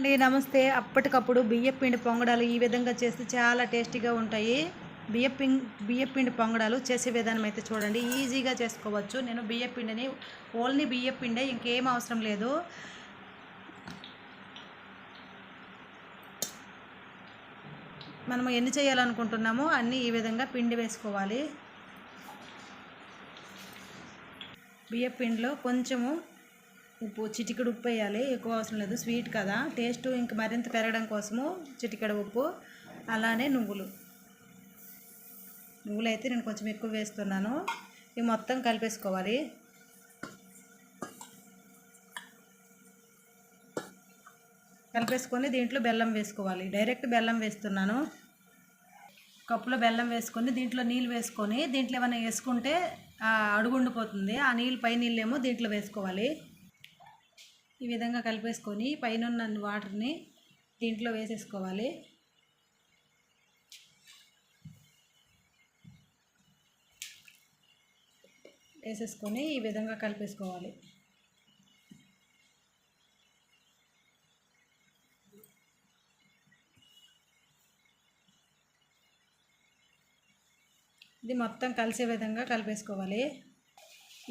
అండి నమస్తే. అప్పటికప్పుడు బియ్యం పిండి పొంగడాలు ఈ విధంగా చేస్తే చాలా టేస్టీగా ఉంటాయి. బియ్యం పిండి బియ్యం పిండి పొంగడాలు చేసే విధానం అయితే చూడండి. ఈజీగా చేసుకోవచ్చు. నేను బియ్యం పిండిని ఓన్లీ బియ్యం పిండే ఇంకేం అవసరం లేదు. మనము ఎన్ని చేయాలనుకుంటున్నామో అన్నీ ఈ విధంగా పిండి వేసుకోవాలి. బియ్యం పిండిలో కొంచెము ఉప్పు చిటికెడు ఉప్పు వేయాలి. ఎక్కువ అవసరం లేదు. స్వీట్ కదా. టేస్ట్ ఇంక మరింత పెరగడం కోసము చిటికెడు ఉప్పు అలానే నువ్వులు. నువ్వులు అయితే నేను కొంచెం ఎక్కువ వేస్తున్నాను. ఇవి మొత్తం కలిపేసుకోవాలి. కలిపేసుకొని దీంట్లో బెల్లం వేసుకోవాలి. డైరెక్ట్ బెల్లం వేస్తున్నాను. కప్పులో బెల్లం వేసుకొని దీంట్లో నీళ్ళు వేసుకొని దీంట్లో ఏమైనా వేసుకుంటే అడుగుండిపోతుంది ఆ నీళ్ళు పై నీళ్ళు ఏమో దీంట్లో వేసుకోవాలి. ఈ విధంగా కలిపేసుకొని పైన వాటర్ని దీంట్లో వేసేసుకోవాలి. వేసేసుకొని ఈ విధంగా కలిపేసుకోవాలి. ఇది మొత్తం కలిసే విధంగా కలిపేసుకోవాలి.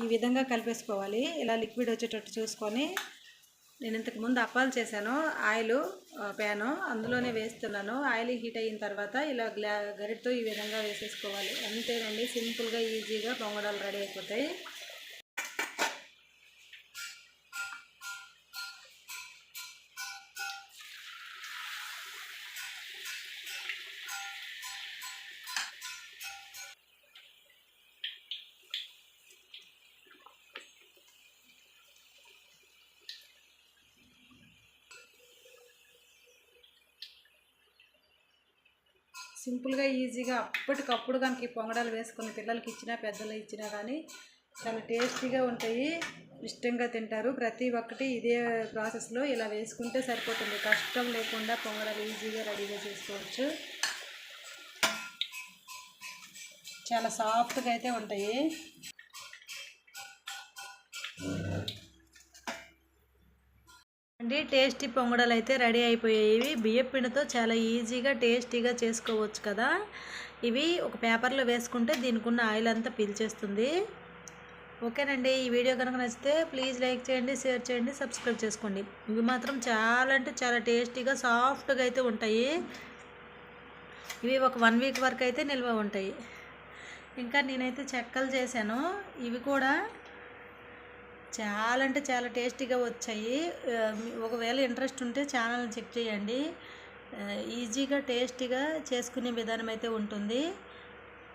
ఈ విధంగా కలిపేసుకోవాలి. ఇలా లిక్విడ్ వచ్చేటట్టు చూసుకొని నేను ఇంతకు ముందు అప్పాలు చేశాను. ఆయిల్ ప్యాను అందులోనే వేస్తున్నాను. ఆయిల్ హీట్ అయిన తర్వాత ఇలా గ్లా గరిటతో ఈ విధంగా వేసేసుకోవాలి. అంతేనండి సింపుల్గా ఈజీగా పొంగడాలు రెడీ అయిపోతాయి. సింపుల్గా ఈజీగా అప్పటికప్పుడు కనుక ఈ పొంగడాలు వేసుకుని పిల్లలకి ఇచ్చినా పెద్దలు ఇచ్చినా కానీ చాలా టేస్టీగా ఉంటాయి. ఇష్టంగా తింటారు. ప్రతి ఒక్కటి ఇదే ప్రాసెస్లో ఇలా వేసుకుంటే సరిపోతుంది. కష్టం లేకుండా పొంగడాలు ఈజీగా రెడీగా చేసుకోవచ్చు. చాలా సాఫ్ట్గా అయితే ఉంటాయి. అండి. టేస్టీ పొంగడాలు అయితే రెడీ అయిపోయాయి. బియ్యం పిండితో చాలా ఈజీగా టేస్టీగా చేసుకోవచ్చు కదా. ఇవి ఒక పేపర్లో వేసుకుంటే దీనికి ఉన్న ఆయిల్ అంతా పీల్చేస్తుంది. ఓకేనండి. ఈ వీడియో కనుక నచ్చితే ప్లీజ్ లైక్ చేయండి షేర్ చేయండి సబ్స్క్రైబ్ చేసుకోండి. ఇవి మాత్రం చాలా అంటే చాలా టేస్టీగా సాఫ్ట్గా అయితే ఉంటాయి. ఇవి ఒక వన్ వీక్ వరకు అయితే నిల్వ ఉంటాయి. ఇంకా నేనైతే చెక్కలు చేశాను. ఇవి కూడా చాలా అంటే చాలా టేస్టీగా వచ్చాయి. ఒకవేళ ఇంట్రెస్ట్ ఉంటే ఛానల్ని చెక్ చేయండి. ఈజీగా టేస్టీగా చేసుకునే విధానం అయితే ఉంటుంది.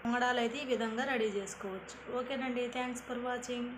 పొంగడాలు అయితే ఈ విధంగా రెడీ చేసుకోవచ్చు. ఓకేనండి. Thanks for watching.